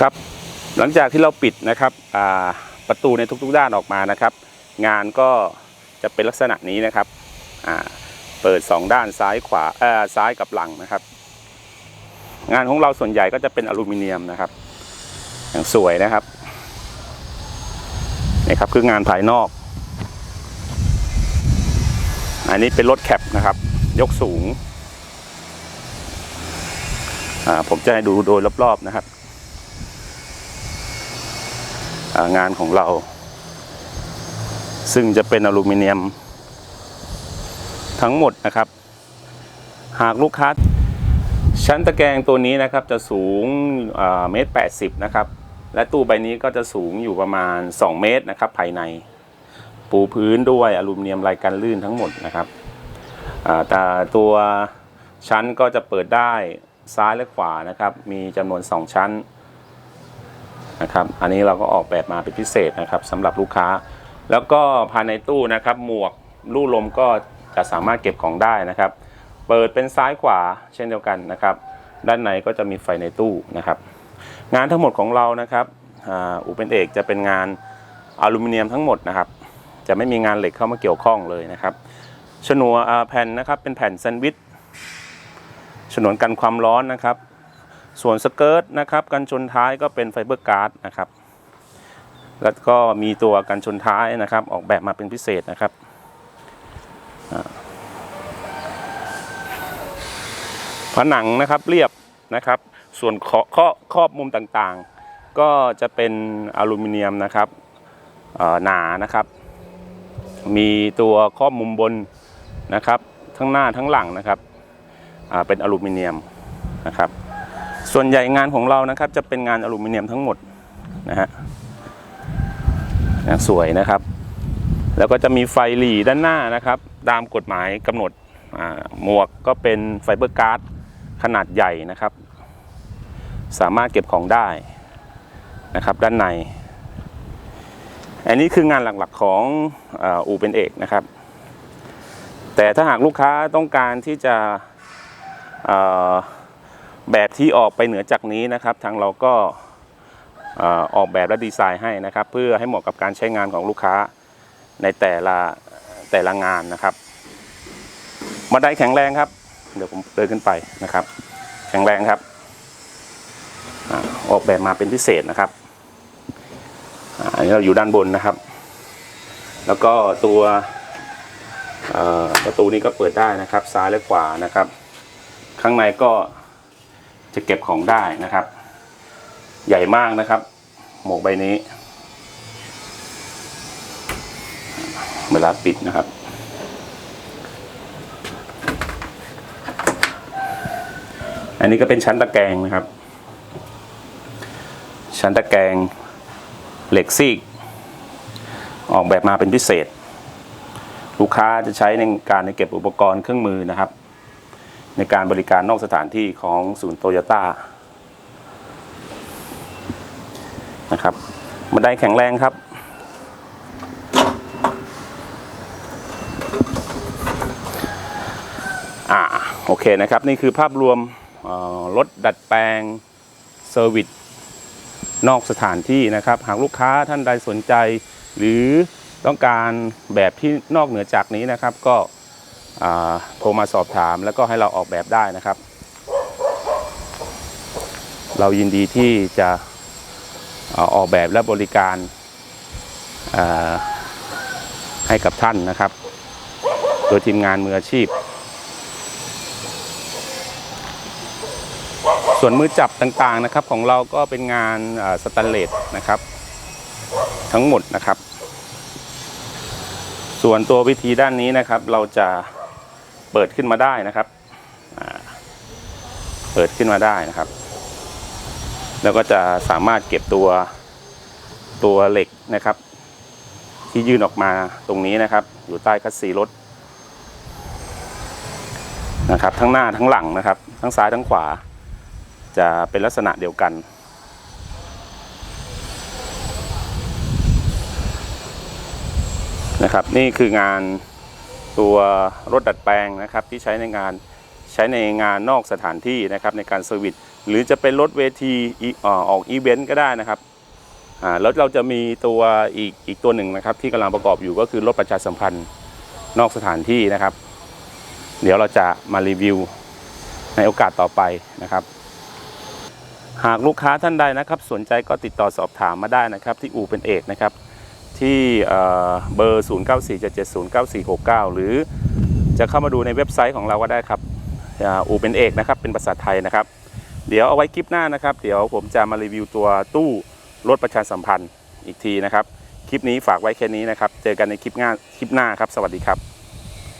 ครับ หลังจากที่เราปิดนะครับประตูในทุกๆด้านออกมานะครับ งานก็จะเป็นลักษณะนี้นะครับเปิด 2 ด้านซ้ายขวาซ้ายกับหลังนะครับ งานของเราส่วนใหญ่ก็จะเป็นอลูมิเนียมนะครับ อย่างสวยนะครับนี่ครับคืองานภายนอก อันนี้เป็นรถแคปนะครับ ยกสูงผมจะให้ดูโดยรอบๆนะครับอ่า งานของเรา ซึ่งจะเป็นอลูมิเนียมทั้งหมดนะครับ หากลูกค้าชั้นตะแกรงตัวนี้นะครับจะสูงเมตรแปดสิบนะครับ และตู้ใบนี้ก็จะสูงอยู่ประมาณ 2 เมตรนะครับ ภายใน ปูพื้นด้วยอลูมิเนียมลายกันลื่นทั้งหมดนะครับแต่ตัวชั้นก็จะเปิดได้ซ้ายและขวานะครับ มีจำนวน 2 ชั้น นะครับ อันนี้เราก็ออกแบบมาเป็นพิเศษนะครับสำหรับลูกค้า แล้วก็ภายในตู้นะครับหมวกลู่ลมก็จะสามารถเก็บของได้นะครับ เปิดเป็นซ้ายขวาเช่นเดียวกันนะครับ ด้านในก็จะมีไฟในตู้นะครับ งานทั้งหมดของเรานะครับอูเป็นเอกจะเป็นงานอลูมิเนียมทั้งหมดนะครับ จะไม่มีงานเหล็กเข้ามาเกี่ยวข้องเลยนะครับฉนวนแผ่นนะครับเป็นแผ่นแซนด์วิชฉนวนกันความร้อนนะครับ ส่วนสเกิร์ตนะครับกันชนท้ายก็เป็นไฟเบอร์การ์ดนะครับแล้วก็มีตัวกันชนท้ายนะครับ ออกแบบมาเป็นพิเศษนะครับผนังนะครับเรียบนะครับ ส่วนขอข้อครอบมุมต่างๆ ก็จะเป็นอลูมิเนียมนะครับหนานะครับ มีตัวครอบมุมบนนะครับ ทั้งหน้าทั้งหลังนะครับเป็นอลูมิเนียมนะครับ ส่วนใหญ่งานของเรานะครับจะเป็นงานอลูมิเนียมทั้งหมดนะฮะสวยนะครับ แล้วก็จะมีไฟหลีด้านหน้านะครับ ตามกฎหมายกำหนดหมวกก็เป็นไฟเบอร์การ์ดขนาดใหญ่นะครับ สามารถเก็บของได้นะครับด้านใน อันนี้คืองานหลักๆของอ,อูเป็นเอกนะครับ แต่ถ้าหากลูกค้าต้องการที่จะ แบบที่ออกไปเหนือจากนี้นะครับ ทางเราก็ออกแบบและดีไซน์ให้นะครับ เพื่อให้เหมาะกับการใช้งานของลูกค้าในแต่ละแต่ละงานนะครับบันไดแข็งแรงครับ เดี๋ยวผมเดินขึ้นไปนะครับ แข็งแรงครับออกแบบมาเป็นพิเศษนะครับอันนี้เราอยู่ด้านบนนะครับ แล้วก็ตัวประตูนี้ก็เปิดได้นะครับ ซ้ายและขวานะครับ ข้างในก็ จะเก็บของได้นะครับ ใหญ่มากนะครับ หมวกใบนี้ เวลาปิดนะครับ อันนี้ก็เป็นชั้นตะแกรงนะครับ ชั้นตะแกรงเหล็กซีก ออกแบบมาเป็นพิเศษ ลูกค้าจะใช้ในการในเก็บอุปกรณ์เครื่องมือนะครับ ในการบริการนอกสถานที่ของศูนย์โตโยต้านะครับบันไดแข็งแรงครับ อ่า โอเคนะครับ นี่คือภาพรวมรถดัดแปลงเซอร์วิสนอกสถานที่นะครับ หากลูกค้าท่านใดสนใจ หรือต้องการแบบที่นอกเหนือจากนี้นะครับ ก็ โทรมาสอบถามแล้วก็ให้เราออกแบบได้นะครับ เรายินดีที่จะออกแบบและบริการาให้กับท่านนะครับ โดยทีมงานมืออาชีพ ส่วนมือจับต่างๆนะครับของเราก็เป็นงานาสแตนเลสนะครับ ทั้งหมดนะครับ ส่วนตัววิธีด้านนี้นะครับเราจะ เปิดขึ้นมาได้นะครับเปิดขึ้นมาได้นะครับ แล้วก็จะสามารถเก็บตัวตัวเหล็กนะครับ ที่ยื่นออกมาตรงนี้นะครับ อยู่ใต้คัสซีรถนะครับ ทั้งหน้าทั้งหลังนะครับ ทั้งซ้ายทั้งขวา จะเป็นลักษณะเดียวกันนะครับ นี่คืองาน ตัวรถดัดแปลงนะครับที่ใช้ในงานใช้ในงานนอกสถานที่นะครับในการเซอร์วิสหรือจะเป็นรถเวทีออกอีเวนต์ก็ได้นะครับแล้วเราจะมีตัวอีกอีกตัวหนึ่งนะครับที่กำลังประกอบอยู่ก็คือรถประชาสัมพันธ์นอกสถานที่นะครับ เดี๋ยวเราจะมารีวิวในโอกาสต่อไปนะครับ หากลูกค้าท่านใดนะครับ สนใจก็ติดต่อสอบถามมาได้นะครับ ที่อู่เป็นเอกนะครับ ที่เบอร์ 0947709469 หรือจะเข้ามาดูในเว็บไซต์ของเราก็ได้ครับอูเป็นเอกนะครับเป็นภาษาไทยนะครับ เดี๋ยวเอาไว้คลิปหน้านะครับ เดี๋ยวผมจะมารีวิวตัวตู้รถประชาสัมพันธ์อีกทีนะครับ คลิปนี้ฝากไว้แค่นี้นะครับ เจอกันในคลิปหน้าคลิปหน้าครับ สวัสดีครับ